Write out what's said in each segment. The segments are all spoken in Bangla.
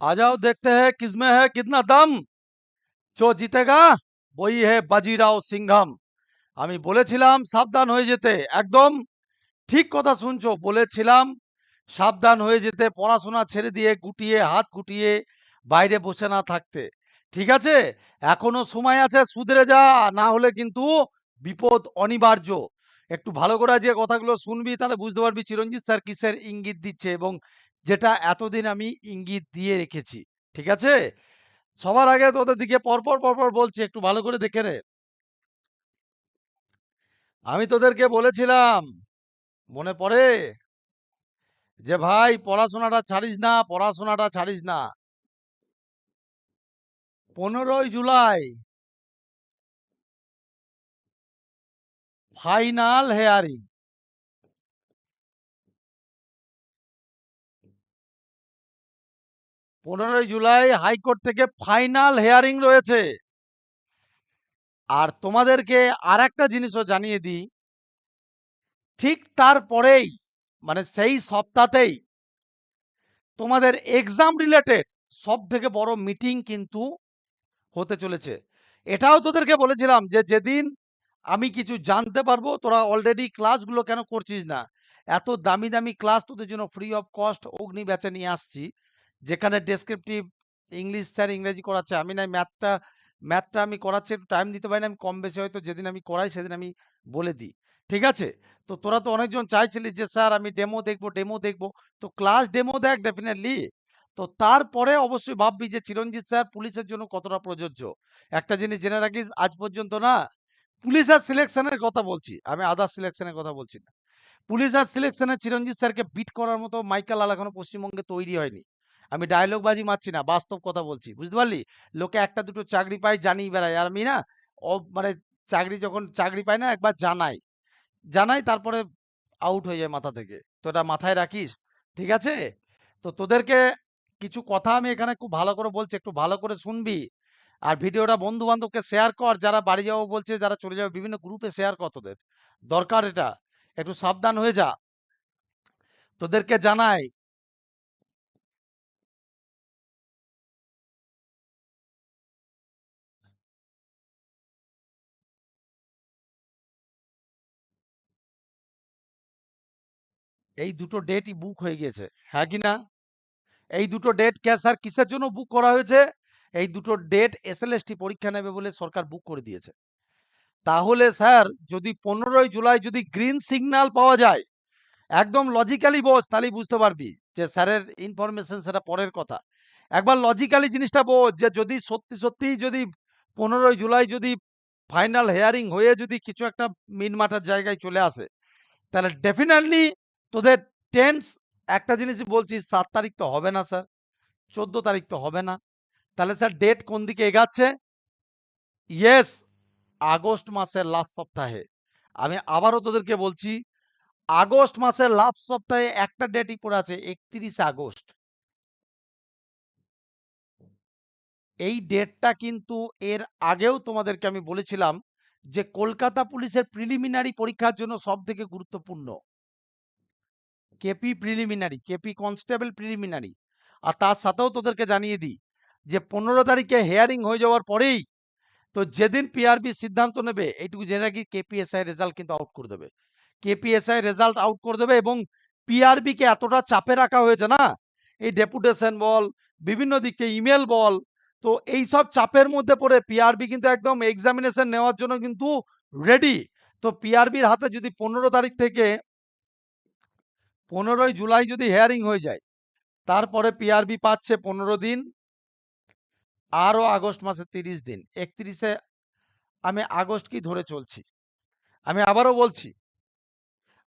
आ जाओ देखते हैं किसमें है कितना दम जो জিতেগা বই হে বাজিরাও সিংহাম আমি বলেছিলাম সাবধান হয়ে যেতে একদম ঠিক কথা শুনছো বলেছিলাম সাবধান হয়ে যেতে পড়াশোনা ছেড়ে দিয়ে গুটিয়ে হাত গুটিয়ে বাইরে বসে না থাকতে ঠিক আছে এখনো সময় আছে সুধরে যা না হলে কিন্তু বিপদ অনিবার্য একটু ভালো করে যে কথাগুলো শুনবি তাহলে বুঝতে পারবি চিরঞ্জিত স্যার কিসের ইঙ্গিত দিচ্ছে এবং যেটা এতদিন আমি ইঙ্গিত দিয়ে রেখেছি, ঠিক আছে? সবার আগে তোদের দিকে পরপর পরপর বলছি, একটু ভালো করে দেখে রে আমি তোদেরকে বলেছিলাম, মনে পড়ে? যে, ভাই, পড়াশোনাটা ছাড়িস না, পড়াশোনাটা ছাড়িস না। পনেরোই জুলাই। ফাইনাল হেয়ারিং পনেরোই জুলাই হাইকোর্ট থেকে ফাইনাল হেয়ারিং রয়েছে। আর তোমাদেরকে আর একটা জিনিসও জানিয়ে দিই। ঠিক তারপরেই মানে সেই সপ্তাহতেই তোমাদের এক্সাম রিলেটেড সব থেকে বড় মিটিং কিন্তু হতে চলেছে। এটাও তোদেরকে বলেছিলাম যে যেদিন আমি কিছু জানতে পারব, তোরা অলরেডি ক্লাসগুলো কেন করছিস না? এত দামি দামি ক্লাস তোদের জন্য ফ্রি অফ কস্ট অগ্নি ব্যাচে নিয়ে আসছি। যেখানে ডেসক্রিপটিভ ইংলিশ স্যার ইংরেজি করাচ্ছে, আমি না ম্যাথটা ম্যাথটা আমি করাচ্ছি, একটু টাইম দিতে পারি না, আমি কম বেশি হয়তো যেদিন আমি করাই সেদিন আমি বলে দিই। ঠিক আছে? তো তোরা তো অনেকজন চাইছিলিস যে, স্যার, আমি ডেমো দেখব ডেমো দেখব। তো ক্লাস ডেমো দেখ ডেফিনেটলি তো তারপরে অবশ্যই ভাববি যে, চিরঞ্জিত স্যার, পুলিশের জন্য কতটা প্রযোজ্য? একটা জিনিস জেনে রাখিস, আজ পর্যন্ত না পুলিশের সিলেকশনের কথা বলছি, আমি আদার সিলেকশনের কথা বলছি না। পুলিশের সিলেকশনে চিরঞ্জিত স্যারকে বিট করার মতো মাইকেল লাল এখনও পশ্চিমবঙ্গে তৈরি হয়নি। আমি ডায়লগ বাজি মারছি না, বাস্তব কথা বলছি, বুঝতে পারলি? লোকে একটা দুটো চাকরি পায় জানিয়ে বেড়ায়, আর আমি না ও- মানে চাকরি যখন চাকরি পায় না একবার জানাই জানাই তারপরে আউট হয়ে যায় মাথা থেকে, তো এটা মাথায় রাখিস, ঠিক আছে? তো তোদেরকে কিছু কথা আমি এখানে খুব ভালো করে বলছি, একটু ভালো করে শুনবি, আর ভিডিওটা বন্ধু বান্ধবকে শেয়ার কর, যারা বাড়ি যাব বলছে, যারা চলে যাবে, বিভিন্ন গ্রুপে শেয়ার কর তোদের, দরকার এটা, একটু সাবধান হয়ে যা, তোদেরকে জানাই এই দুটো ডেটই বুক হয়ে গিয়েছে হ্যাঁ কি না? এই দুটো ডেট কে স্যার কিসের জন্য বুক করা হয়েছে? এই দুটো ডেট এসএলএসটি পরীক্ষা নেবে বলে সরকার বুক করে দিয়েছে। তাহলে স্যার যদি পনেরোই জুলাই যদি গ্রিন সিগন্যাল পাওয়া যায়, একদম লজিক্যালি বোঝ, তাহলেই বুঝতে পারবি যে স্যারের ইনফরমেশন সেটা পরের কথা। একবার লজিক্যালি জিনিসটা বোঝ যে যদি সত্যি সত্যি যদি পনেরোই জুলাই যদি ফাইনাল হেয়ারিং হয়ে যদি কিছু একটা মিনমাটার জায়গায় চলে আসে, তাহলে ডেফিনেটলি তোদের টেন্স একটা জিনিসই বলছি, সাত তারিখ তো হবে না স্যার, চোদ্দ তারিখ তো হবে না। তাহলে স্যার ডেট কোন দিকে এগাচ্ছে? ইয়েস আগস্ট মাসের লাস্ট সপ্তাহে। আমি আবারও তোদেরকে বলছি, আগস্ট মাসের লাস্ট সপ্তাহে একটা ডেটই পড়ে আছে, একত্রিশে আগস্ট। এই ডেটটা কিন্তু এর আগেও তোমাদেরকে আমি বলেছিলাম যে কলকাতা পুলিশের প্রিলিমিনারি পরীক্ষার জন্য সব থেকে গুরুত্বপূর্ণ। KP preliminary KP constable preliminary আর তার সাথেও তোদেরকে জানিয়ে দিই যে, পনেরো তারিখে হেয়ারিং হয়ে যাওয়ার পরেই তো যেদিন পিআরবি সিদ্ধান্ত নেবে, এইটুকু জেনে রাখি কেপিএসআই রেজাল্ট কিন্তু আউট করে দেবে। কেপিএসআই রেজাল্ট আউট করে দেবে এবং পিআরবি কে এতটা চাপে রাখা হয়েছে না, এই ডেপুটেশন বল, বিভিন্ন দিকে ইমেল বল, তো এই সব চাপের মধ্যে পড়ে পিআরবি কিন্তু একদম এক্সামিনেশন নেওয়ার জন্য কিন্তু রেডি তো পিআরবির হাতে যদি পনেরো তারিখ থেকে পনেরোই জুলাই যদি হেয়ারিং হয়ে যায়, তারপরে পিআরবি পাচ্ছে পনেরো দিন, আরও আগস্ট মাসে তিরিশ দিন। একত্রিশে, আমি আগস্ট কি ধরে চলছি? আমি আবারও বলছি,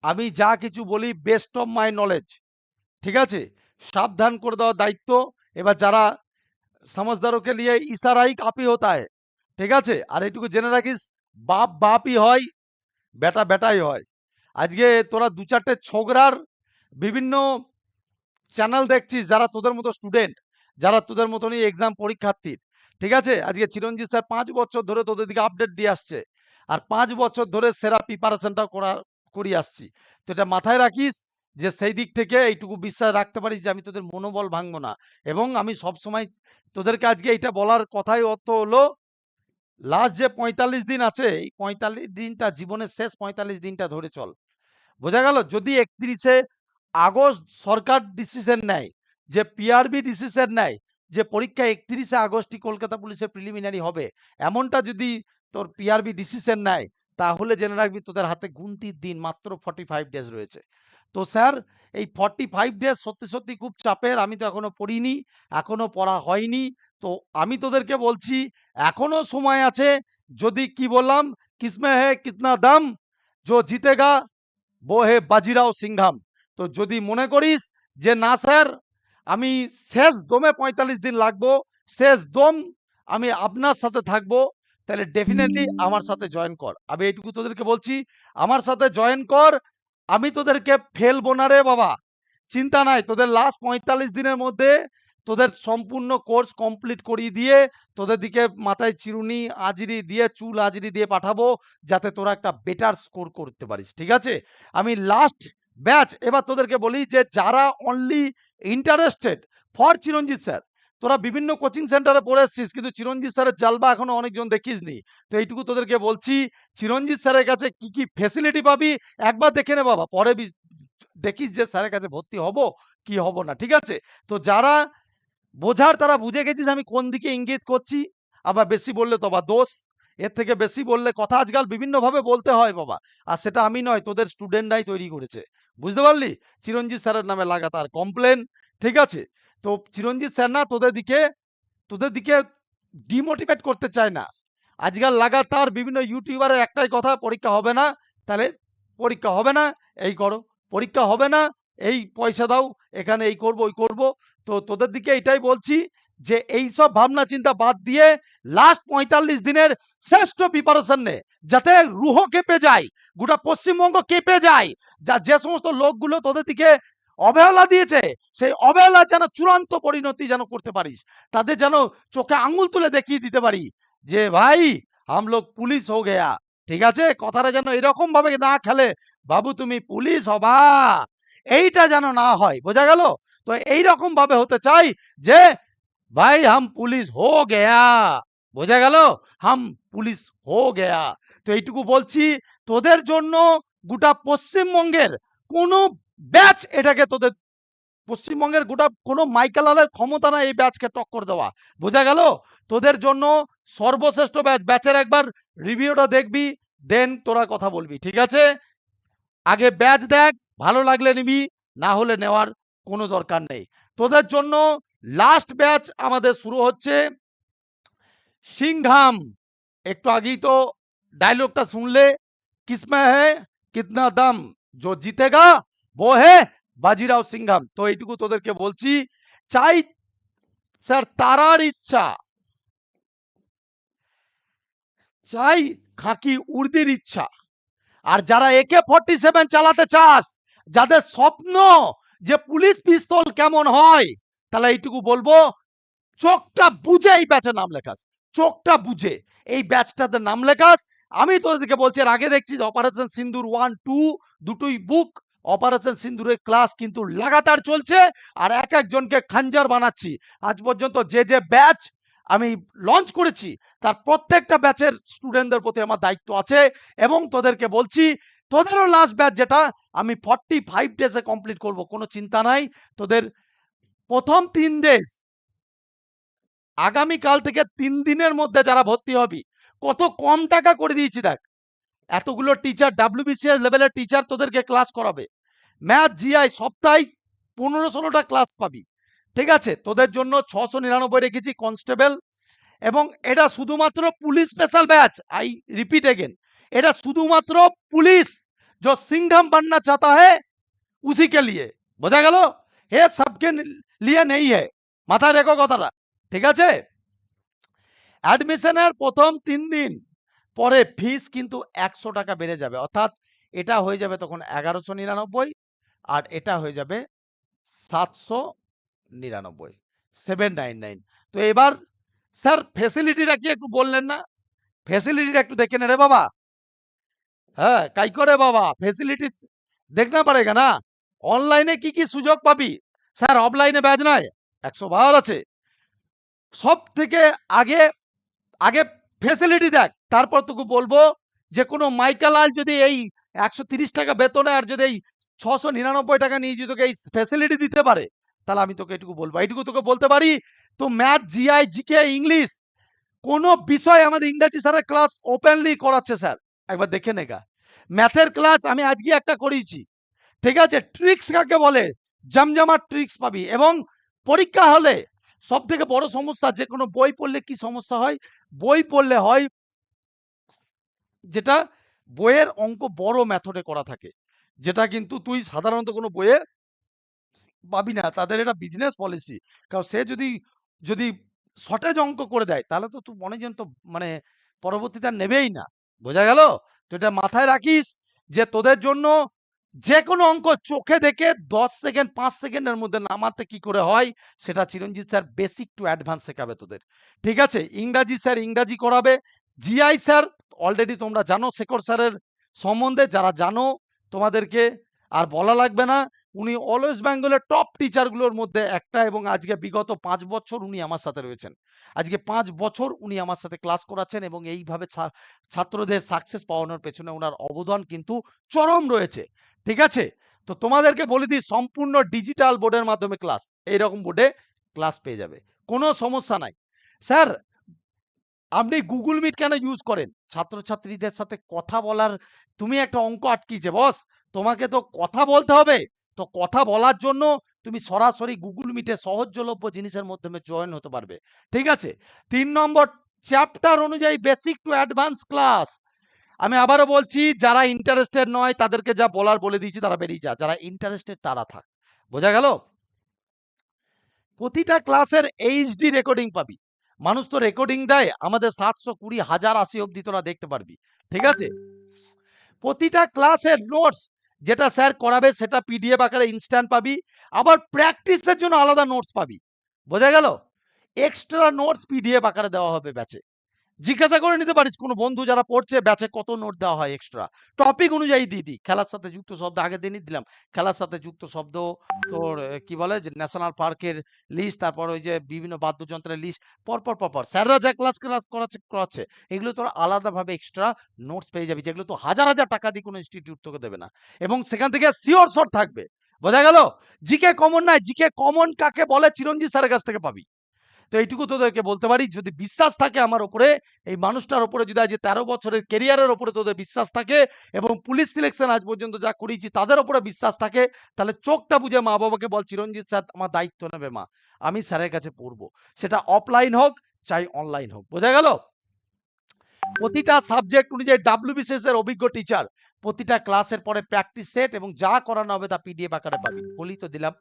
আমি যা কিছু বলি বেস্ট অফ মাই নলেজ ঠিক আছে? সাবধান করে দেওয়ার দায়িত্ব। এবার যারা সমঝদারোকে নিয়ে ইশারাই কাপি হতা হয়, ঠিক আছে? আর এইটুকু জেনে রাখিস, বাপ বাপই হয়, বেটা বেটাই হয়। আজকে তোরা দু চারটে ছোকরার বিভিন্ন চ্যানেল দেখছিস যারা তোদের মতো স্টুডেন্ট যারা তোদের মতনই এক্সাম পরীক্ষার্থীর, ঠিক আছে? আজকে চিরঞ্জিত স্যার পাঁচ বছর ধরে তোদের দিকে আপডেট দিয়ে আসছে আর পাঁচ বছর ধরে সেরা প্রিপারেশনটা করা, করিয়ে আসছি। তো এটা মাথায় রাখিস যে সেই দিক থেকে এইটুকু বিশ্বাস রাখতে পারিস যে আমি তোদের মনোবল ভাঙবো না। এবং আমি সবসময় তোদেরকে আজকে এটা বলার কথাই অর্থ হলো লাস্ট যে পঁয়তাল্লিশ দিন আছে, এই পঁয়তাল্লিশ দিনটা জীবনের শেষ পঁয়তাল্লিশ দিনটা ধরে চল। বোঝা গেল? যদি একত্রিশে আগস্ট সরকার ডিসিশন নেয়, যে পিআরবি ডিসিশন নেয়, যে পরীক্ষা একত্রিশে আগস্টই কলকাতা পুলিশের প্রিলিমিনারি হবে। এমনটা যদি তোর পিআরবি ডিসিশন নেয়, তাহলে জেনে রাখবি তোদের হাতে গুনতির দিন মাত্র ফর্টি ফাইভ ডেজ রয়েছে। তো স্যার, এই ফর্টি ফাইভ ডেজ সত্যি সত্যি খুব চাপের, আমি তো এখনও পড়িনি, এখনও পড়া হয়নি। তো আমি তোদেরকে বলছি, এখনও সময় আছে, যদি কি বললাম, কিসমে হে কিতনা দাম जो জিতেগা, বো হে বাজিরাও সিংহাম। তো যদি মনে করিস যে, না স্যার, আমি শেষ দমে পঁয়তাল্লিশ দিন লাগবো, শেষ দম আমি আপনার সাথে থাকব, তাহলে ডেফিনেটলি আমার সাথে জয়েন কর। আমি এইটুকু তোদেরকে বলছি, আমার সাথে জয়েন কর, আমি তোদেরকে ফেলব না রে বাবা। চিন্তা নাই, তোদের লাস্ট পঁয়তাল্লিশ দিনের মধ্যে তোদের সম্পূর্ণ কোর্স কমপ্লিট করিয়ে দিয়ে তোদের দিকে মাথায় চিরুনি, আজরি দিয়ে, চুল আজরি দিয়ে পাঠাবো, যাতে তোরা একটা বেটার স্কোর করতে পারিস, ঠিক আছে? আমি লাস্ট ব্যাচ, এবার তোদেরকে বলি যে যারা only interested for Chiranjit sir তোরা বিভিন্ন কোচিং সেন্টারে পড়ে এসছিস, কিন্তু চিরঞ্জিত স্যারের জালবা এখনও অনেকজন দেখিসনি। তো এইটুকু তোদেরকে বলছি চিরঞ্জিত স্যারের কাছে কি কি ফেসিলিটি পাবি, একবার দেখে নে বাবা, পরে বি- দেখিস যে স্যারের কাছে ভর্তি হব, কি হব না, ঠিক আছে? তো যারা বোঝার, তারা বুঝে গেছিস আমি কোন দিকে ইঙ্গিত করছি, আবার বেশি বললে তো আবার দোষ। এর থেকে বেশি বললে কথা আজকাল বিভিন্নভাবে বলতে হয় বাবা। আর সেটা আমি নয়, তোদের স্টুডেন্টরাই তৈরি করেছে। বুঝতে পারলি? চিরঞ্জিত স্যারের নামে লাগাতার কমপ্লেন ঠিক আছে? তো চিরঞ্জিত স্যার না তোদের দিকে তোদের দিকে ডিমোটিভেট করতে চায় না। আজকাল লাগাতার বিভিন্ন ইউটিউবারের একটাই কথা, পরীক্ষা হবে না, তাহলে পরীক্ষা হবে না, এই করো। পরীক্ষা হবে না, এই পয়সা দাও, এখানে এই করব, ওই করব। তো তোদের দিকে এটাই বলছি যে এই সব ভাবনা চিন্তা বাদ দিয়ে লাস্ট পঁয়তাল্লিশ দিনের শ্রেষ্ঠ প্রিপারেশন নে, যাতে রুহ কেঁপে যায়, গোটা পশ্চিমবঙ্গ কেঁপে যায়, যা যে সমস্ত লোকগুলো তোদের দিকে অবহেলা দিয়েছে, সেই অবহেলা যেন চূড়ান্ত পরিণতি যেন করতে পারিস, তাদের যেন চোখে আঙুল তুলে দেখিয়ে দিতে পারি যে, ভাই, হাম লোক পুলিশ হো গেয়া, ঠিক আছে? কথাটা যেন এরকম ভাবে না খেলে, বাবু তুমি পুলিশ হবা। এইটা যেন না হয়, বোঝা গেল? তো এইরকম ভাবে হতে চাই যে ভাই হাম পুলিশ হো গেয়া বোঝা গেল হাম পুলিশ হো গেয়া তো এইটুকু বলছি তোদের জন্য গোটা পশ্চিমবঙ্গের কোনো ব্যাচ এটাকে তোদের পশ্চিমবঙ্গের গোটা কোনো মাইকেলালের ক্ষমতা না এই ব্যাচকে টক্কর দেওয়া। বোঝা গেল? তোদের জন্য সর্বশ্রেষ্ঠ ব্যাচ, ব্যাচের একবার রিভিউটা দেখবি, দেন তোরা কথা বলবি, ঠিক আছে? আগে ব্যাচ দেখ, ভালো লাগলে নিবি, না হলে নেওয়ার কোনো দরকার নেই। তোদের জন্য লাস্ট ব্যাচ আমাদের শুরু হচ্ছে সিংহাম একটু আগেই তো ডায়লগটা শুনলে, কিসমে হে কিতনা দাম জো জিতেগা বো হে বাজিরাও সিংহাম তো এইটুকু তোদেরকে বলছি, চাই স্যার তারার ইচ্ছা। চাই খাকি উর্দির ইচ্ছা। আর যারা একে ফর্টি সেভেন চালাতে চাস, যাদের স্বপ্ন যে পুলিশ পিস্তল কেমন হয় তাহলে এইটুকু বলব, চোখটা বুঝে এই ব্যাচে নাম লেখাস। চোখটা বুঝে এই ব্যাচটাতে নাম লেখাস। আমি তোদেরকে বলছি, এর আগে দেখছি অপারেশন সিন্দুর ওয়ান টু দুটোই বুক অপারেশন সিন্দুরের ক্লাস কিন্তু লাগাতার চলছে আর এক একজনকে খাঞ্জার বানাচ্ছি। আজ পর্যন্ত যে যে ব্যাচ আমি লঞ্চ করেছি, তার প্রত্যেকটা ব্যাচের স্টুডেন্টদের প্রতি আমার দায়িত্ব আছে এবং তোদেরকে বলছি, তোদেরও লাস্ট ব্যাচ যেটা, আমি ফর্টি ফাইভ ডেজে কমপ্লিট করব, কোনো চিন্তা নাই। তোদের প্রথম তিন ডেজ আগামীকাল থেকে তিন দিনের মধ্যে যারা ভর্তি হবি কত কম টাকা করে দিয়েছি দেখ এতগুলো টিচার ডাব্লিউবিসিএস লেভেলের টিচার তোদেরকে ক্লাস করাবে ম্যাথ জিআই সপ্তাহে পনেরো ষোলোটা ক্লাস পাবি ঠিক আছে তোদের জন্য ছশো নিরানব্বই রেখেছি কনস্টেবল এবং এটা শুধুমাত্র police special batch I repeat again এটা শুধুমাত্র পুলিশ जो सिंघम बनना चाहता है उसी के लिए বোঝা গেল এ সবকে লিয়ে নেই হে। মাথায় রেখো কথাটা, ঠিক আছে? অ্যাডমিশনের প্রথম তিন দিন পরে ফিস কিন্তু একশো টাকা বেড়ে যাবে। অর্থাৎ এটা হয়ে যাবে তখন এগারোশো নিরানব্বই আর এটা হয়ে যাবে সাতশো নিরানব্বই সেভেন নাইন নাইন তো এবার স্যার ফেসিলিটিটা কি একটু বললেন না? ফেসিলিটিটা একটু দেখে নে রে বাবা। হ্যাঁ কাই করে বাবা ফেসিলিটি দেখ না পারেগা না? অনলাইনে কি কি সুযোগ পাবি? স্যার অফলাইনে ব্যাচ নাই। একশো বার আছে। সব থেকে আগে আগে ফেসিলিটি দেখ। তারপর তোকে বলব যে, কোনো মাইকালাল যদি এই একশো তিরিশ টাকা বেতনে আর যদি এই ছশো নিরানব্বই টাকা নিয়ে যদি তোকে এই ফেসিলিটি দিতে পারে, তাহলে আমি তোকে এটুকু বলব। এইটুকু তোকে বলতে পারি, তো ম্যাথ জিআই জিকে ইংলিশ কোনো বিষয় আমাদের ইংরাজি স্যারের ক্লাস ওপেনলি করাচ্ছে, স্যার। একবার দেখে নেগা ম্যাথের ক্লাস আমি আজকে একটা করিয়েছি। ঠিক আছে ট্রিক্স কাকে বলে? জমজমাট ট্রিক্স পাবি এবং পরীক্ষা হলে সব থেকে বড় সমস্যা যে কোনো বই পড়লে কি সমস্যা হয়? বই পড়লে হয় যেটা বইয়ের অঙ্ক বড় মেথডে করা থাকে, যেটা কিন্তু তুই সাধারণত কোনো বইয়ে পাবি না। তাদের এটা বিজনেস পলিসি কারণ সে যদি যদি শর্টেজ অঙ্ক করে দেয়, তাহলে তো তুই মনে তো মানে পরবর্তীতে নেবেই না। বোঝা গেল? তো এটা মাথায় রাখিস যে তোদের জন্য যে কোনো অঙ্ক চোখে দেখে দশ সেকেন্ড, পাঁচ সেকেন্ডের মধ্যে নামাতে কি করে হয়, সেটা Chiranjit sir basic to advance শেখাবে তোদের। ঠিক আছে? ইংরাজি স্যার ইংরাজি করাবে। জিআই স্যার অলরেডি তোমরা জানো শেখর স্যারের সম্বন্ধে। যারা জানো তোমাদেরকে, আর বলা লাগবে না উনি অলওয়েজ বেঙ্গলের টপ টিচারগুলোর মধ্যে একটা এবং আজকে বিগত পাঁচ বছর উনি আমার সাথে রয়েছেন। আজকে পাঁচ বছর উনি আমার সাথে ক্লাস করাচ্ছেন এবং এইভাবে ছাত্রদের সাকসেস পাওয়ানোর পেছনে ওনার অবদান কিন্তু চরম রয়েছে। ঠিক আছে? তো তোমাদেরকে বলে দিই, সম্পূর্ণ ডিজিটাল বোর্ডের মাধ্যমে ক্লাস এইরকম বোর্ডে ক্লাস পেয়ে যাবে। কোনো সমস্যা নাই। স্যার আপনি গুগল মিট কেন ইউজ করেন? ছাত্রছাত্রীদের সাথে কথা বলার, তুমি একটা অঙ্ক আটকিছে বস তোমাকে তো কথা বলতে হবে। তো কথা বলার জন্য তুমি সরাসরি গুগল মিটে সহজলভ্য জিনিসের মাধ্যমে জয়েন হতে পারবে। ঠিক আছে? তিন নম্বর চ্যাপ্টার অনুযায়ী বেসিক টু অ্যাডভান্স ক্লাস আমি আবারও বলছি, যারা ইন্টারেস্টেড নয়, তাদেরকে যা বলার বলে দিয়েছি, তারা বেরিয়ে যা যারা ইন্টারেস্টেড তারা থাক। বোঝা গেল? প্রতিটা ক্লাসের এইচডি রেকর্ডিং পাবি। মানুষ তো রেকর্ডিং দেয়, আমাদের সাতশো কুড়ি হাজার আশি অব্দি তোরা দেখতে পারবি। ঠিক আছে? প্রতিটা ক্লাসের নোটস যেটা স্যার করাবে সেটা পিডিএফ আকারে ইনস্ট্যান্ট পাবি, আবার প্র্যাকটিসের জন্য আলাদা নোটস পাবি। বোঝা গেল? এক্সট্রা নোটস পিডিএফ আকারে দেওয়া হবে ব্যাচে জিজ্ঞাসা করে নিতে পারিস, কোনো বন্ধু যারা পড়ছে, ব্যাচে কত নোট দেওয়া হয় এক্সট্রা টপিক অনুযায়ী দিয়ে দিই খেলার সাথে যুক্ত শব্দ আগে দিনই দিলাম। খেলার সাথে যুক্ত শব্দ, তোর কি বলে? যে ন্যাশনাল পার্কের লিস্ট তারপর ওই যে বিভিন্ন বাদ্যযন্ত্রের লিস্ট পরপর পরপর স্যাররা যা ক্লাস ক্লাস করাচ্ছে করাচ্ছে, এগুলো তোর আলাদাভাবে এক্সট্রা নোটস পেয়ে যাবি। যেগুলো তো হাজার হাজার টাকা দিয়ে কোনো ইনস্টিটিউট তোকে দেবে না। এবং সেখান থেকে শিওর শট থাকবে। বোঝা গেল? জিকে কমন নাই। জিকে কমন কাকে বলে? চিরঞ্জিত স্যারের কাছ থেকে পাবি। তো এইটুকু তোদেরকে বলতে পারি, যদি বিশ্বাস থাকে আমার ওপরে, এই মানুষটার ওপরে যদি আজ তেরো বছরের কেরিয়ারের ওপরে তোদের বিশ্বাস থাকে এবং পুলিশ সিলেকশন আজ পর্যন্ত যা করিয়েছি তাদের ওপরে বিশ্বাস থাকে, তাহলে চোখটা বুঝে মা বাবাকে বল, চিরঞ্জিত স্যার, আমার দায়িত্ব নেবে মা, আমি স্যারের কাছে পড়ব। সেটা অফলাইন হোক, চাই অনলাইন হোক। বোঝা গেল? প্রতিটা সাবজেক্ট অনুযায়ী ডাব্লিউবিসিএস এর অভিজ্ঞ টিচার প্রতিটা ক্লাসের পরে প্র্যাকটিস সেট এবং যা করানো হবে তা পিডিএফ আকারে পাবি। বলি তো দিলাম।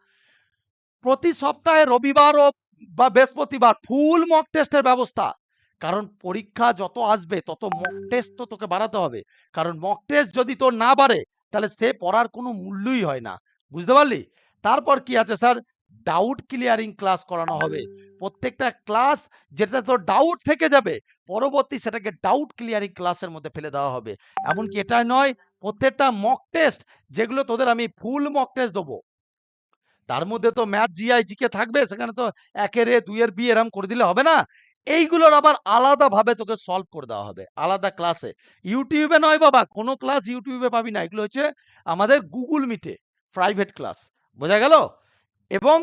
প্রতি সপ্তাহে রবিবার ও বা বৃহস্পতিবার ফুল মক টেস্টের ব্যবস্থা। কারণ পরীক্ষা যত আসবে, তত মক টেস্ট তো তোকে বাড়াতে হবে। কারণ মক টেস্ট যদি তোর না বাড়ে, তাহলে সে পড়ার কোনো মূল্যই হয় না। বুঝতে পারলি? তারপর কি আছে স্যার ডাউট ক্লিয়ারিং ক্লাস করানো হবে। প্রত্যেকটা ক্লাস যেটা তোর ডাউট থেকে যাবে, পরবর্তী সেটাকে ডাউট ক্লিয়ারিং ক্লাসের মধ্যে ফেলে দেওয়া হবে। এমনকি এটাই নয়, প্রত্যেকটা মক টেস্ট যেগুলো তোদের আমি ফুল মক টেস্ট দেবো। তার মধ্যে তো ম্যাথ জিআই জিকে থাকবে, সেখানে তো একের এ, দুইয়ের বি এরম করে দিলে হবে না। এইগুলোর আবার আলাদাভাবে তোকে সলভ করে দেওয়া হবে, আলাদা ক্লাসে ইউটিউবে নয় বাবা, কোনো ক্লাস ইউটিউবে পাবি না। এগুলো হচ্ছে আমাদের গুগল মিটে প্রাইভেট ক্লাস বোঝা গেল? এবং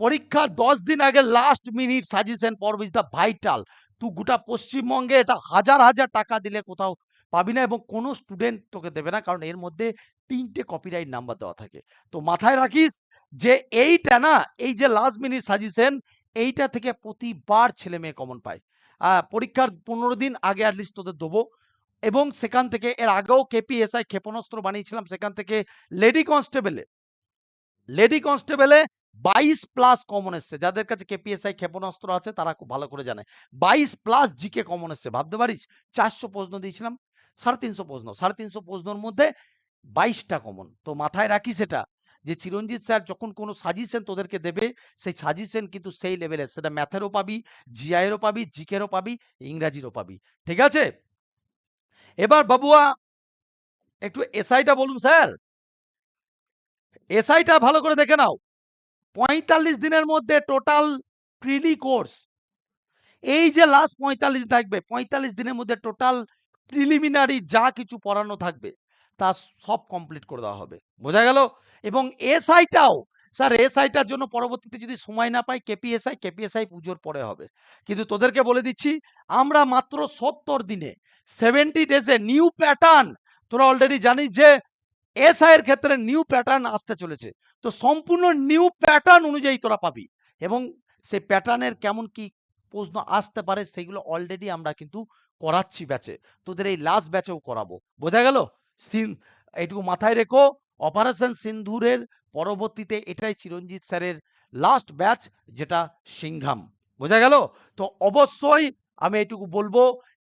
পরীক্ষার দশ দিন আগে লাস্ট মিনিট সাজেশন পড়ব ইজ দ্য ভাইটাল তুই গোটা পশ্চিমবঙ্গে এটা হাজার হাজার টাকা দিলে কোথাও পাবি না এবং কোনো স্টুডেন্ট তোকে দেবে না, কারণ এর মধ্যে তিনটে কপিরাইট নাম্বার দেওয়া থাকে। তো মাথায় রাখিস যে এইটা না, এই যে লাস্ট মিনিট সাজেশন এইটা থেকে প্রতিবার ছেলে মেয়ে কমন পায়। পরীক্ষার পনেরো দিন আগে অ্যাটলিস্ট তোদের দেবো। এবং সেখান থেকে, এর আগেও কেপিএসআই ক্ষেপণাস্ত্র বানিয়েছিলাম, সেখান থেকে লেডি কনস্টেবলে লেডি কনস্টেবলে বাইশ প্লাস কমন এসছে। যাদের কাছে কেপিএসআই ক্ষেপণাস্ত্র আছে, তারা খুব ভালো করে জানে। বাইশ প্লাস জিকে কমন এসছে। ভাবতে পারিস? চারশো প্রশ্ন দিয়েছিলাম, সাড়ে তিনশো প্রশ্ন। সাড়ে তিনশো প্রশ্নের মধ্যে বাইশটা কমন। তো মাথায় রাখিস সেটা যে চিরঞ্জিত স্যার যখন কোনো সাজেশন তোদেরকে দেবে, সেই সাজেশন কিন্তু সেই লেভেলের সেটা ম্যাথেরও পাবি জিআইয়েরও পাবি জিকেরও পাবি, ইংরাজিরও পাবি। ঠিক আছে? এবার বাবুয়া, একটু এসআইটা বলুন স্যার। এসআইটা ভালো করে দেখে নাও। পঁয়তাল্লিশ দিনের মধ্যে টোটাল প্রিলি কোর্স এই যে লাস্ট পঁয়তাল্লিশ থাকবে, পঁয়তাল্লিশ দিনের মধ্যে টোটাল প্রিলিমিনারি যা কিছু পড়ানো থাকবে তা সব কমপ্লিট করে দেওয়া হবে। বোঝা গেল? এবং এসআইটাও স্যার এসআইটার জন্য পরবর্তীতে যদি সময় না পাই কেপিএসআই কেপিএসআই পুজোর পরে হবে। কিন্তু তোদেরকে বলে দিচ্ছি, আমরা মাত্র সত্তর দিনে সেভেন্টি ডেজে নিউ প্যাটার্ন তোরা অলরেডি জানিস যে এসআই এর ক্ষেত্রে নিউ প্যাটার্ন আসতে চলেছে। তো সম্পূর্ণ নিউ প্যাটার্ন অনুযায়ী তোরা পাবি। এবং সেই প্যাটার্নের কেমন কি প্রশ্ন আসতে পারে সেগুলো অলরেডি আমরা কিন্তু করাচ্ছি ব্যাচে তোদের এই লাস্ট ব্যাচেও করাবো। বোঝা গেল? সিন এইটুকু মাথায় রেখো অপারেশন সিন্ধুরের পরবর্তীতে এটাই চিরঞ্জিত স্যারের লাস্ট ব্যাচ যেটা সিংঘাম। বোঝা গেল? তো অবশ্যই আমি এটুকু বলব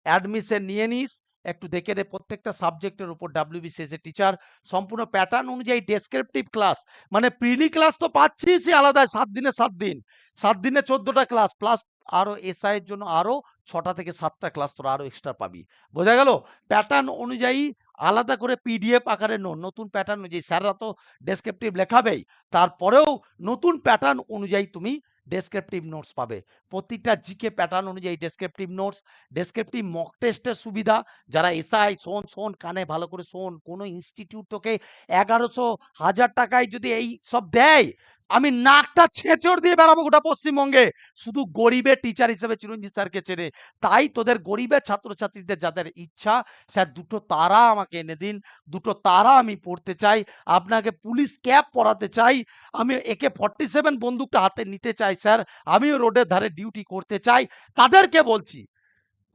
অ্যাডমিশন নিয়ে নিস, একটু দেখে নে প্রত্যেকটা সাবজেক্টের উপর ডাব্লিউবিসিএস এর টিচার সম্পূর্ণ প্যাটার্ন অনুযায়ী ডেসক্রিপটিভ ক্লাস মানে প্রিলি ক্লাস তো পাচ্ছিস আলাদা সাত দিনে সাত দিন, সাত দিনে চোদ্দটা ক্লাস প্লাস আরও এসআই এর জন্য আরও ছটা থেকে সাতটা ক্লাস তোরা আরও এক্সট্রা পাবি। বোঝা গেল? প্যাটার্ন অনুযায়ী আলাদা করে পিডিএফ আকারে নো, নতুন প্যাটার্ন অনুযায়ী স্যাররা তো ডেসক্রিপটিভ লেখাবেই। তারপরেও নতুন প্যাটার্ন অনুযায়ী তুমি ডেসক্রিপটিভ নোটস পাবে। প্রতিটা জিকে প্যাটার্ন অনুযায়ী ডেসক্রিপটিভ নোটস ডেসক্রিপটিভ মক টেস্টের সুবিধা। যারা এসআই শোন শোন, কানে ভালো করে শোন, কোনো ইনস্টিটিউট তোকে এগারোশো, হাজার টাকায় যদি এই সব দেয় আমি নাকটা ছেঁচড় দিয়ে বেড়াবো গোটা পশ্চিমবঙ্গে। শুধু গরিবের টিচার হিসেবে চিরঞ্জিত স্যারকে চেনে। তাই তোদের গরিবের ছাত্রছাত্রীদের যাদের ইচ্ছা, স্যার দুটো তারা আমাকে এনে দিন। দুটো তারা আমি পড়তে চাই। আপনাকে পুলিশ ক্যাপ পরাতে চাই। আমি একে ফর্টি সেভেন বন্দুকটা হাতে নিতে চাই, স্যার। আমিও রোডের ধারে ডিউটি করতে চাই। তাদেরকে বলছি,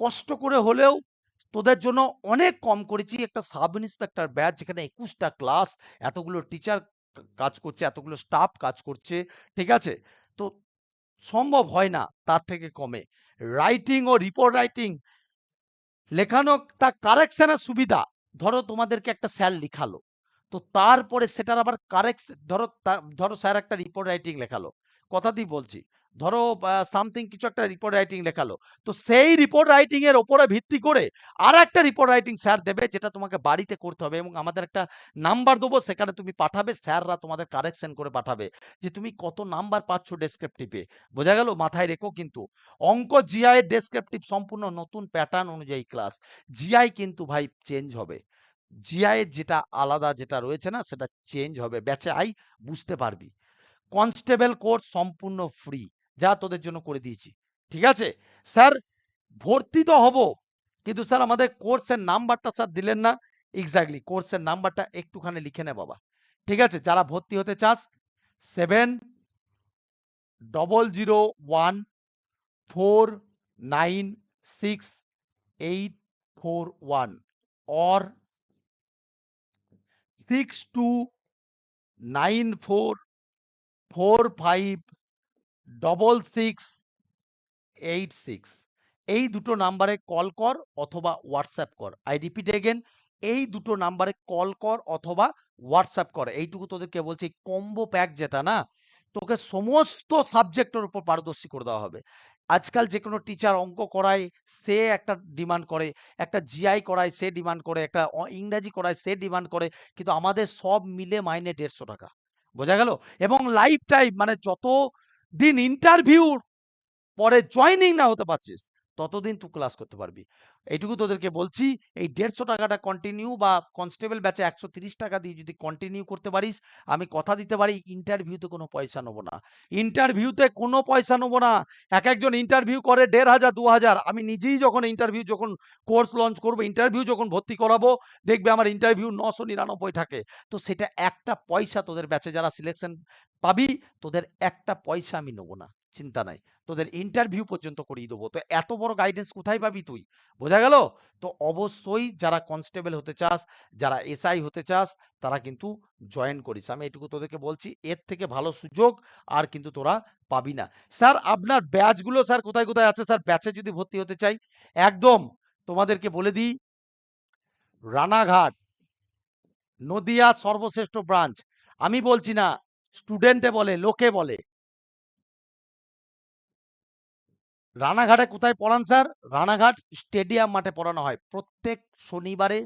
কষ্ট করে হলেও তোদের জন্য অনেক কম করেছি। একটা সাব ইন্সপেক্টর ব্যাচ যেখানে একুশটা ক্লাস এতগুলো টিচার কাজ করছে, এতগুলো স্টাফ কাজ করছে, ঠিক আছে? তো সম্ভব হয় না তার থেকে কমে। রাইটিং ও রিপোর্ট রাইটিং লেখানো তা কারেকশানের সুবিধা। ধরো তোমাদেরকে একটা স্যার লিখালো, তো তারপরে সেটার আবার কারেকশন ধরো ধরো স্যার একটা রিপোর্ট রাইটিং লেখালো। কথা দিয়ে বলছি ধরো সামথিং কিছু একটা রিপোর্ট রাইটিং লেখালো। তো সেই রিপোর্ট রাইটিং এর ওপরে ভিত্তি করে আর একটা রিপোর্ট রাইটিং স্যার দেবে, যেটা তোমাকে বাড়িতে করতে হবে এবং আমাদের একটা নাম্বার দেবো, সেখানে তুমি পাঠাবে, স্যাররা তোমাদের কারেকশন করে পাঠাবে যে তুমি কত নাম্বার পাচ্ছ ডেসক্রিপটিভে বোঝা গেল? মাথায় রেখো কিন্তু। অঙ্ক জিআই এর ডেসক্রিপটিভ সম্পূর্ণ নতুন প্যাটার্ন অনুযায়ী ক্লাস জিআই কিন্তু ভাই চেঞ্জ হবে। জিআই এর যেটা আলাদা যেটা রয়েছে না, সেটা চেঞ্জ হবে। ব্যাচে আই বুঝতে পারবি। কনস্টেবল কোর্স সম্পূর্ণ ফ্রি যা তোদের জন্য করে দিয়েছি। ঠিক আছে? স্যার, ভর্তি তো হব, কিন্তু স্যার আমাদের কোর্সের নাম্বারটা স্যার দিলেন না। এক্স্যাক্টলি কোর্সের নাম্বারটা একটুখানি লিখে নে বাবা। ঠিক আছে? যারা ভর্তি হতে চাস seven double zero one four nine six eight four one or six two nine four four five double six eight six এই দুটো নাম্বারে কল কর অথবা হোয়াটসঅ্যাপ কর। আই রিপিট এগেন এই দুটো নাম্বারে কল কর অথবা হোয়াটসঅ্যাপ কর। এইটুকু তোদেরকে বলছি কম্বো প্যাক যেটা না, তোকে সমস্ত সাবজেক্টের উপর পারদর্শী করে দেওয়া হবে। আজকাল যে কোনো টিচার অঙ্ক করায়, সে একটা ডিমান্ড করে, একটা জিআই করায়, সে ডিমান্ড করে, একটা ইংরাজি করায়, সে ডিমান্ড করে, কিন্তু আমাদের সব মিলে মাইনে দেড়শো টাকা। বোঝা গেল? এবং লাইফ টাইম মানে যত দিন ইন্টারভিউর পরে জয়নিং না হতে পারছিস। ততদিন তুই ক্লাস করতে পারবি। এইটুকু তোদেরকে বলছি, এই দেড়শো টাকাটা কন্টিনিউ বা কনস্টেবল ব্যাচে একশো তিরিশ টাকা দিয়ে যদি কন্টিনিউ করতে পারিস, আমি কথা দিতে পারি ইন্টারভিউতে কোনো পয়সা নেব না। ইন্টারভিউতে কোনো পয়সা নেব না। এক একজন ইন্টারভিউ করে দেড় হাজার, দু হাজার। আমি নিজেই যখন ইন্টারভিউ যখন কোর্স লঞ্চ করব ইন্টারভিউ যখন ভর্তি করাবো, দেখবে আমার ইন্টারভিউ নশো নিরানব্বই থাকে। তো সেটা একটা পয়সা তোদের ব্যাচে যারা সিলেকশন পাবি, তোদের একটা পয়সা আমি নেব না। চিন্তা নাই। তোদের ইন্টারভিউ পর্যন্ত করিয়ে দেবো। তো এত বড় গাইডেন্স কোথায় পাবি তুই? বোঝা গেল? তো অবশ্যই যারা কনস্টেবল হতে চাস, যারা এসআই হতে চাস, তারা কিন্তু জয়েন করিস। আমি এটুকু তোদেরকে বলছি, এর থেকে ভালো সুযোগ আর কিন্তু তোরা পাবি না। স্যার, আপনার ব্যাচগুলো স্যার কোথায় কোথায় আছে? স্যার ব্যাচে যদি ভর্তি হতে চাই, একদম তোমাদেরকে বলে দিই, রানাঘাট, নদিয়া সর্বশ্রেষ্ঠ ব্রাঞ্চ আমি বলছি না স্টুডেন্টে বলে, লোকে বলে। রানাঘাটে কোথায় পড়ান, স্যার? রানাঘাট স্টেডিয়াম মাঠে পড়ানো হয়। প্রত্যেক শনিবারে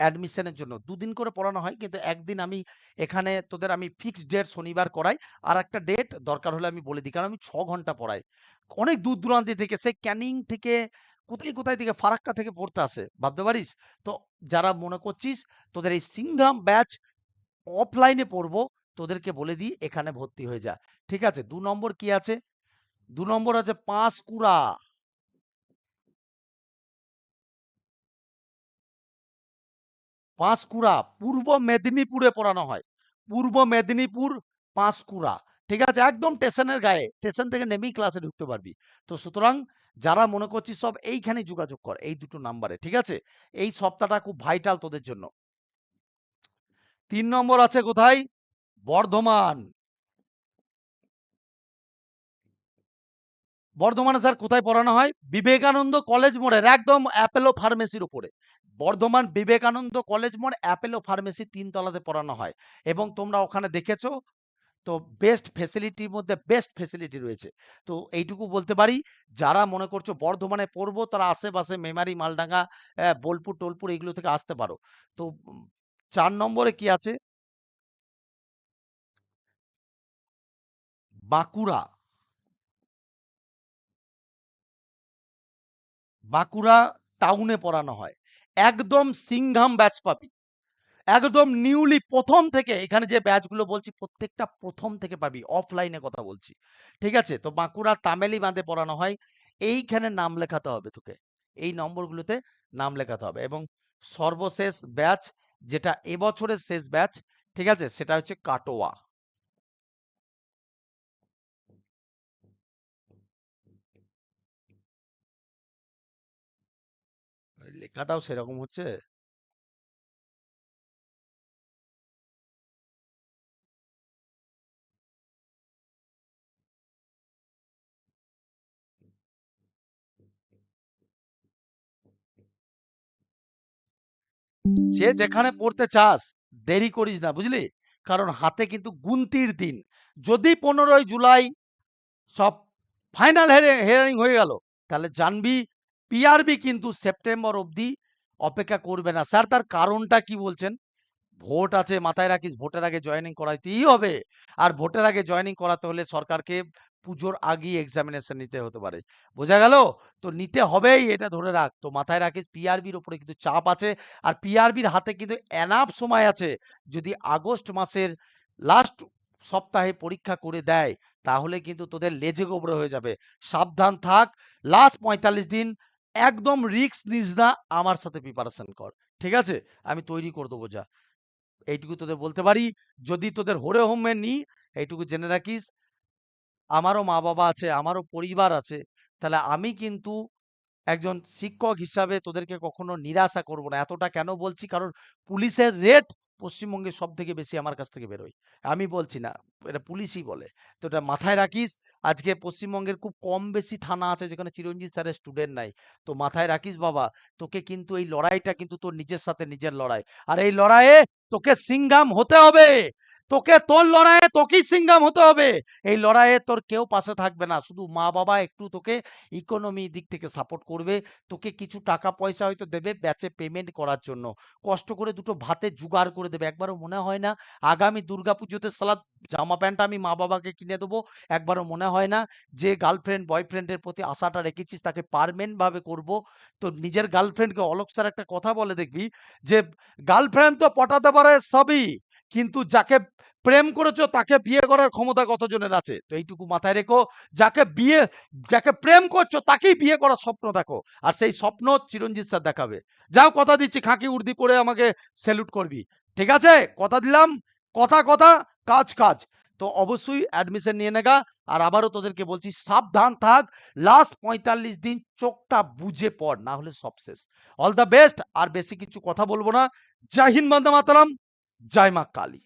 অ্যাডমিশনের জন্য। দুদিন করে পড়ানো হয়, কিন্তু একদিন আমি এখানে তোদের আমি ফিক্সড ডেট শনিবার করাই। আর একটা ডেট দরকার হলে আমি বলে দিই, কারণ আমি ছ ঘণ্টা পড়াই। অনেক দূর দূরান্তে থেকে সে ক্যানিং থেকে, কোথায় কোথায় থেকে, ফারাক্কা থেকে পড়তে আসে, ভাবতে পারিস? তো যারা মনে করছিস, তোদের এই সিংহাম ব্যাচ অফলাইনে পড়ব, তোদেরকে বলে দিই, এখানে ভর্তি হয়ে যা। ঠিক আছে, দু নম্বর কি আছে? দু নম্বর আছে পাঁশকুড়া পাঁশকুড়া পূর্ব মেদিনীপুরে পড়ানো হয়। পূর্ব মেদিনীপুর পাঁশকুড়া ঠিক আছে? একদম স্টেশনের গায়ে। স্টেশন থেকে নেমেই ক্লাসে ঢুকতে পারবি। তো সুতরাং যারা মনে করছিস সব এইখানে যোগাযোগ কর, এই দুটো নাম্বারে। ঠিক আছে? এই সপ্তাহটা খুব ভাইটাল তোদের জন্য। তিন নম্বর আছে কোথায়? বর্ধমান। বর্ধমানে স্যার কোথায় পড়ানো হয়? বিবেকানন্দ কলেজ মোড়ের, একদম অ্যাপেলো ফার্মেসির উপরে। বর্ধমান বিবেকানন্দ কলেজ মোড়, অ্যাপেলো ফার্মেসি তিনতলাতে পড়ানো হয়। এবং তোমরা ওখানে দেখেছ, তো বেস্ট ফেসিলিটির মধ্যে বেস্ট ফেসিলিটি রয়েছে। তো এইটুকু বলতে পারি, যারা মনে করছ বর্ধমানে পড়ব, তারা আশেপাশে মেমারি, মালডাঙ্গা বোলপুর, টোলপুর এগুলো থেকে আসতে পারো। তো চার নম্বরে কি আছে? বাঁকুড়া। বাঁকুড়া টাউনে পড়ানো হয়। একদম সিংঘাম ব্যাচ পাবি। একদম নিউলি প্রথম থেকে এখানে যে ব্যাচগুলো বলছি, প্রত্যেকটা প্রথম থেকে পাবি। অফলাইনে কথা বলছি। ঠিক আছে? তো বাঁকুড়া তামেলি বাঁধে পড়ানো হয়। এইখানে নাম লেখাতে হবে তোকে। এই নম্বরগুলোতে নাম লেখাতে হবে। এবং সর্বশেষ ব্যাচ যেটা এবছরের শেষ ব্যাচ ঠিক আছে? সেটা হচ্ছে কাটোয়া। লেখাটাও সেরকম হচ্ছে? যে যেখানে পড়তে চাস, দেরি করিস না, বুঝলি? কারণ হাতে কিন্তু গুনতির দিন। যদি পনেরোই জুলাই সব ফাইনাল হেয়ারিং হয়ে গেল, তাহলে জানবি পিআরবি কিন্তু সেপ্টেম্বর অবধি অপেক্ষা করবে না। স্যার, তার কারণটা কি বলছেন? ভোট আছে, মাথায় রাখিস, ভোটের আগে জয়েনিং করাইতেই হবে। আর ভোটের আগে জয়েনিং করাতে হলে সরকারকে পুজোর আগেই এক্সামিনেশন নিতে হতে পারে। বোঝা গেল? তো নিতে হবেই, এটা ধরে রাখ। তো মাথায় রাখিস পিআরবির ওপরে কিন্তু চাপ আছে। আর পিআরবির হাতে কিন্তু এনাফ সময় আছে। যদি আগস্ট মাসের লাস্ট সপ্তাহে পরীক্ষা করে দেয়, তাহলে কিন্তু তোদের লেজে গোবরে হয়ে যাবে। সাবধান থাক। লাস্ট পঁয়তাল্লিশ দিন একদম রিস্ক নিস না, আমার সাথে প্রিপারেশন কর। ঠিক আছে? আমি তৈরি করে দেবো যা। এইটুকু তোদের বলতে পারি। যদি তোদের হরে হোমে নি, এইটুকু জেনে রাখিস। আমারও মা বাবা আছে, আমারও পরিবার আছে। তাহলে আমি কিন্তু একজন শিক্ষক হিসাবে তোদেরকে কখনো নিরাশা করব না। এতটা কেন বলছি? কারণ পুলিশের রেট পশ্চিমবঙ্গে সব থেকে বেশি আমার কাছ থেকে বেরোয়। আমি বলছি না, এটা পুলিশই বলে। তো এটা মাথায় রাখিস, আজকে পশ্চিমবঙ্গের খুব কম বেশি থানা আছে যেখানে চিরঞ্জিত স্যারের স্টুডেন্ট নাই। তো মাথায় রাখিস বাবা, তোকে কিন্তু এই লড়াইটা কিন্তু তোর নিজের সাথে নিজের লড়াই। আর এই লড়াইয়ে তোকে সিংগাম হতে হবে। তোকে তোর লড়াইয়ে তোকেই সিংগাম হতে হবে। এই লড়াইয়ে তোর কেউ পাশে থাকবে না। শুধু মা বাবা একটু তোকে ইকোনমি দিক থেকে সাপোর্ট করবে। তোকে কিছু টাকা পয়সা হয়তো দেবে ব্যাচে পেমেন্ট করার জন্য। কষ্ট করে দুটো ভাতে জোগাড় করে দেবে। একবারও মনে হয় না আগামী দুর্গাপুজোতে সালাদ জামা প্যান্ট আমি মা বাবাকে কিনে দেবো। একবারও মনে হয় না যে গার্লফ্রেন্ড বয়ফ্রেন্ডের প্রতি আশাটা রেখেছিস, তাকে পারমেন্ট ভাবে করব। তো নিজের গার্লফ্রেন্ডকে অলোক স্যার একটা কথা বলে দেখবি যে গার্লফ্রেন্ড তো পটাতে পারে সবই, কিন্তু যাকে প্রেম করেছ তাকে বিয়ে করার ক্ষমতা কতজনের আছে? তো এইটুকু মাথায় রেখো, যাকে বিয়ে, যাকে প্রেম করছ তাকেই বিয়ে করার স্বপ্ন দেখো। আর সেই স্বপ্ন চিরঞ্জিত স্যার দেখাবে। যাও কথা দিচ্ছি, খাঁকি উর্দি পরে আমাকে স্যালুট করবি। ঠিক আছে? কথা দিলাম। কথা কথা, কাজ কাজ। তো অবশ্যই অ্যাডমিশন নিয়ে নেগা। আর আবারও তোদেরকে বলছি, সাবধান থাক। লাস্ট পঁয়তাল্লিশ দিন চোখটা বুঝে পড়, না হলে সব শেষ। অল দ্য বেস্ট আর বেশি কিছু কথা বলব না। জয় হিন্দ, বন্দে মাতারাম। জয় মা কালী।